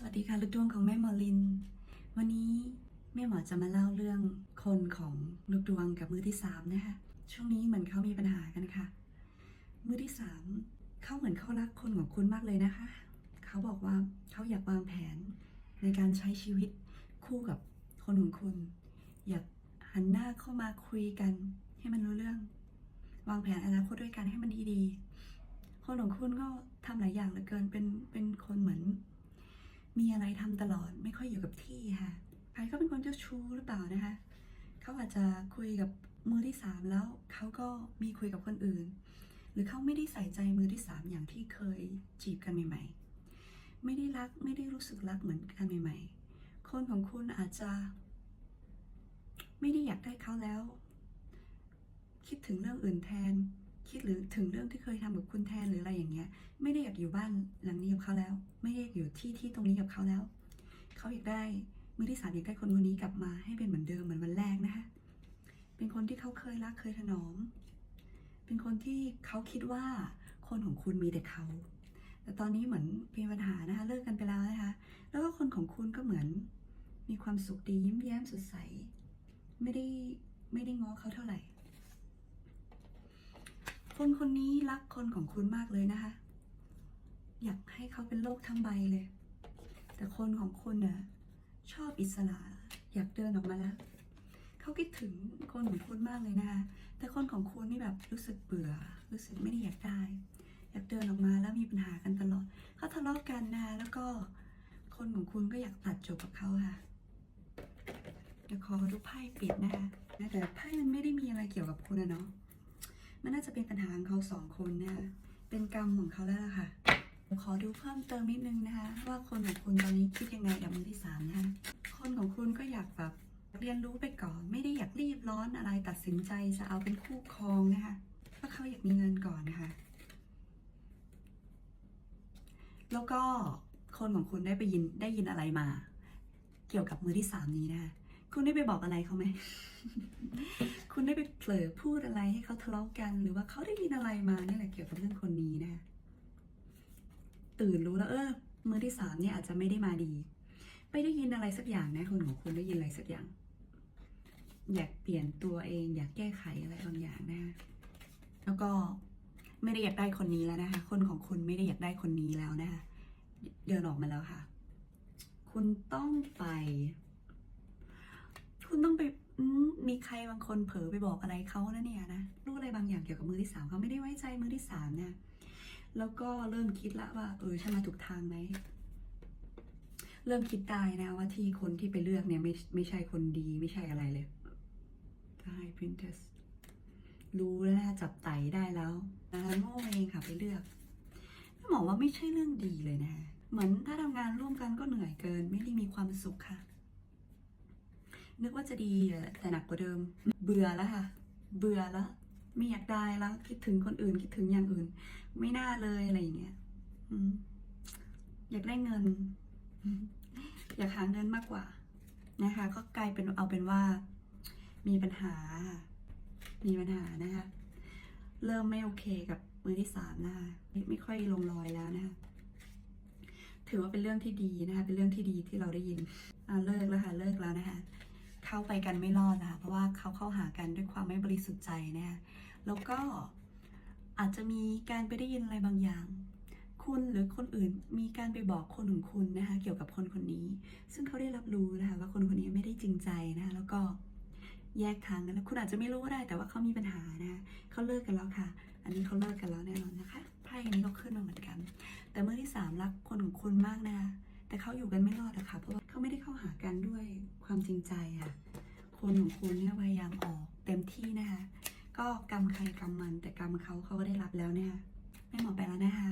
สวัสดีค่ะลูกดวงของแม่หมอลิน วันนี้แม่หมอจะมาเล่าเรื่องคนของลูกดวงกับมือที่สามนะคะช่วงนี้เหมือนเขามีปัญหากันค่ะ มือที่สามเขาเหมือนเขารักคนของคุณมากเลยนะคะ เขาบอกว่าเขาอยากวางแผนในการใช้ชีวิตคู่กับคนของคุณ อยากหันหน้าเข้ามาคุยกัน ให้มันรู้เรื่อง วางแผนอนาคตด้วยกันให้มันดีๆคนของคุณก็ทำหลายอย่างเหลือเกินเป็นเป็นคนเหมือน มีอะไรทำตลอดไม่ค่อยอยู่กับที่ค่ะใครก็เป็นคนเจ้าชู้หรือเปล่านะคะเขาอาจจะคุยกับมือที่สามแล้วเขาก็มีคุยกับคนอื่น หรือเขาไม่ได้ใส่ใจมือที่สามอย่างที่เคยจีบกันใหม่ๆ ไม่ได้รักไม่ได้รู้สึกรักเหมือนกันใหม่ ๆ คนของคุณอาจจะ ไม่ได้อยากได้เขาแล้ว คิดถึงเรื่องอื่นแทน คิดหรือถึงเรื่องที่เคยทำกับคุณแทนหรืออะไรอย่างเงี้ย ไม่ได้อยากอยู่บ้านหลังนี้กับเขาแล้ว ไม่ได้อยากอยู่ที่ที่ตรงนี้กับเขาแล้วเขาอยากได้มือที่สามอยากได้คนคนนี้กลับมาให้เป็นเหมือนเดิมเหมือนวันแรกนะคะเป็นคนที่เขาเคยรักเคยถนอม เป็นคนที่เขาคิดว่าคนของคุณมีแต่เขาแต่ตอนนี้เหมือนมีปัญหานะคะเลิกกันไปแล้วนะคะแล้วก็คนของคุณก็เหมือน มีความสุขดียิ้มแย้มสดใส ไม่ได้ไม่ได้ง้อเขาเท่าไหร่ คนคนนี้รักคนของคุณมากเลยนะคะ อยากให้เขาเป็นโลกทั้งใบเลย แต่คนของคุณน่ะชอบอิสระ อยากเดินออกมาแล้ว เขาคิดถึงคนของคุณมากเลยนะคะ แต่คนของคุณนี่แบบรู้สึกเบื่อ รู้สึกไม่ได้อยากได้ อยากเดินออกมาแล้วมีปัญหากันตลอดเขาทะเลาะกันนะคะแล้วก็คนของคุณก็อยากตัดจบกับเขาค่ะเดี๋ยวขอดูไพ่ปิดนะคะแต่ไพ่มันไม่ได้มีอะไรเกี่ยวกับคุณนะเนาะ มันน่าจะเป็นปัญหาของเขาสองคนนะคะเป็นกรรมของเขาแล้วล่ะค่ะ ขอดูเพิ่มเติมนิดนึงนะคะ ว่าคนของคุณตอนนี้คิดยังไงกับมือที่สามนะคะคนของคุณก็อยากแบบเรียนรู้ไปก่อน ไม่ได้อยากรีบร้อนอะไรตัดสินใจจะเอาเป็นคู่ครองนะคะเพราะเขาอยากมีเงินก่อนนะคะ แล้วก็คนของคุณได้ไปยินได้ยินอะไรมา เกี่ยวกับมือที่สามนี้นะคะ คุณได้ไปบอกอะไรเขาไหม คุณได้ไปเผลอพูดอะไรให้เขาทะเลาะกัน หรือว่าเขาได้ยินอะไรมาเนี่ยแหละเกี่ยวกับเรื่องคนนี้นะตื่นรู้แล้วเออมือที่สามเนี่ยอาจจะไม่ได้มาดี ไปได้ยินอะไรสักอย่างนะคนของคุณได้ยินอะไรสักอย่าง อยากเปลี่ยนตัวเอง อยากแก้ไขอะไรบางอย่างนะ แล้วก็ไม่ได้อยากได้คนนี้แล้วนะคะคนของคุณไม่ได้อยากได้คนนี้แล้วนะคะเดินออกมาแล้วค่ะ คุณต้องไป คุณต้องไปมีใครบางคนเผลอไปบอกอะไรเขานะเนี่ยนะรู้อะไรบางอย่างเกี่ยวกับมือที่สามเขาไม่ได้ไว้ใจมือที่สามเนี่ยแล้วก็เริ่มคิดละว่า เออฉันมาถูกทางไหมเริ่มคิดได้นะว่าที่คนที่ไปเลือกเนี่ยไม่ไม่ใช่คนดีไม่ใช่อะไรเลยได้ princess รู้แล้วนะจับไตได้แล้วนะโง่เองค่ะไปเลือกหมอว่าไม่ใช่เรื่องดีเลยนะ เหมือนถ้าทำงานร่วมกันก็เหนื่อยเกิน ไม่ได้มีความสุขค่ะ นึกว่าจะดีอะแต่หนักกว่าเดิม เบื่อแล้วค่ะ เบื่อแล้วไม่อยากได้แล้ว คิดถึงคนอื่นคิดถึงอย่างอื่น ไม่น่าเลยอะไรอย่างเงี้ยอืมอยากได้เงินอืมอยากหาเงินมากกว่า นะคะ ก็กลายเป็นเอาเป็นว่า มีปัญหา มีปัญหานะคะ เริ่มไม่โอเคกับมือที่สามนะคะไม่ไม่ค่อยลงรอยแล้วนะคะถือว่าเป็นเรื่องที่ดีนะคะ เป็นเรื่องที่ดีที่เราได้ยินอ่าเลิกแล้วค่ะ เลิกแล้วนะคะ เข้าไปกันไม่รอดนะคะเพราะว่าเขาเข้าหากันด้วยความไม่บริสุทธิ์ใจนะคะแล้วก็อาจจะมีการไปได้ยินอะไรบางอย่าง คุณหรือคนอื่นมีการไปบอกคนของคุณนะคะเกี่ยวกับคนคนนี้ ซึ่งเขาได้รับรู้นะคะว่าคนคนนี้ไม่ได้จริงใจนะคะแล้วก็แยกทางกันแล้วคุณอาจจะไม่รู้ก็ได้แต่ว่าเขามีปัญหานะคะเขาเลิกกันแล้วค่ะ อันนี้เขาเลิกกันแล้วแน่นอนนะคะไพ่อันนี้ก็ขึ้นมาเหมือนกัน แต่เมื่อที่สามรักคนของคุณมากนะคะ แต่เขาอยู่กันไม่รอดอะค่ะ เพราะว่าเขาไม่ได้เข้าหากันด้วยความจริงใจอะคนของคุณเนี่ยพยายามออกเต็มที่นะคะ ก็กรรมใครกรรมมัน แต่กรรมเขาเขาก็ได้รับแล้วเนี่ยไม่หมอไปแล้วนะคะ